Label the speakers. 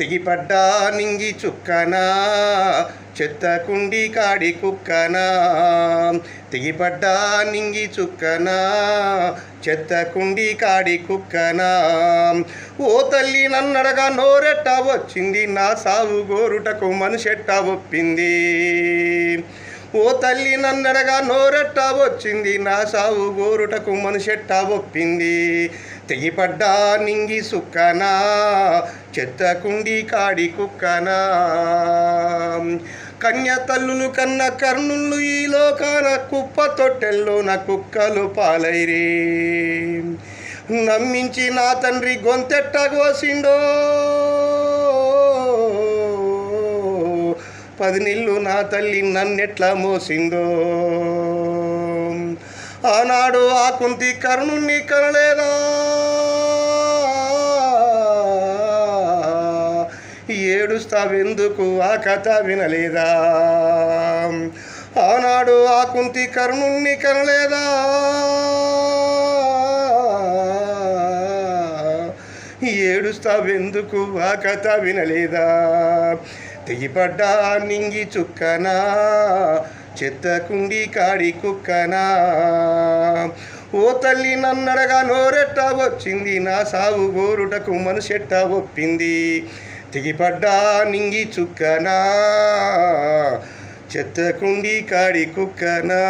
Speaker 1: తెగిపడ్డా నింగి చుక్కనా చెత్త కుండి కాడి కుక్కనా. తెగిపడ్డా నింగి చుక్కనా చెత్త కుండి కాడి కుక్కనా. ఓ తల్లి నన్నడగా నోరెట్ట వచ్చింది నా సావు గోరుటకు మనిషెట్ట ఒప్పింది. ఓ తల్లి నన్నడగా నోరెట్ట వచ్చింది నా సావు గోరుటకు మనిషెట్ట ఒప్పింది. తెగిపడ్డా నింగి సుక్కనా చెత్త కుండి కాడి కుక్కనా. కన్య తల్లులు కన్న కర్ణులు ఈ లోకాన కుప్ప తొట్టెల్లోన కుక్కలు పాలైరే. నమ్మించి నా తండ్రి గొంతెట్ట కోసిండో. పది నిల్లు నా తల్లి నన్నెట్లా మోసిందో. ఆనాడు ఆ కుంతి కర్ణుణ్ణి కనలేదా? ఏడుస్తావెందుకు ఆ కథ వినలేదా? ఆనాడు ఆ కుంతి కర్ణుణ్ణి కనలేదా? ఏడుస్తావెందుకు? ఆ కథ వినలేదా? తెగిపడ్డా నింగి చుక్కనా? చెత్త కుండి కాడి కుక్కనా? ఓ తల్లి నన్నడగా నోరెట్ట వచ్చింది. నా సాగు గోరుటకు మనసెట్ట ఒప్పింది. తెగిపడ్డా నింగి చుక్కనా చెత్త కుండి కాడి కుక్కనా.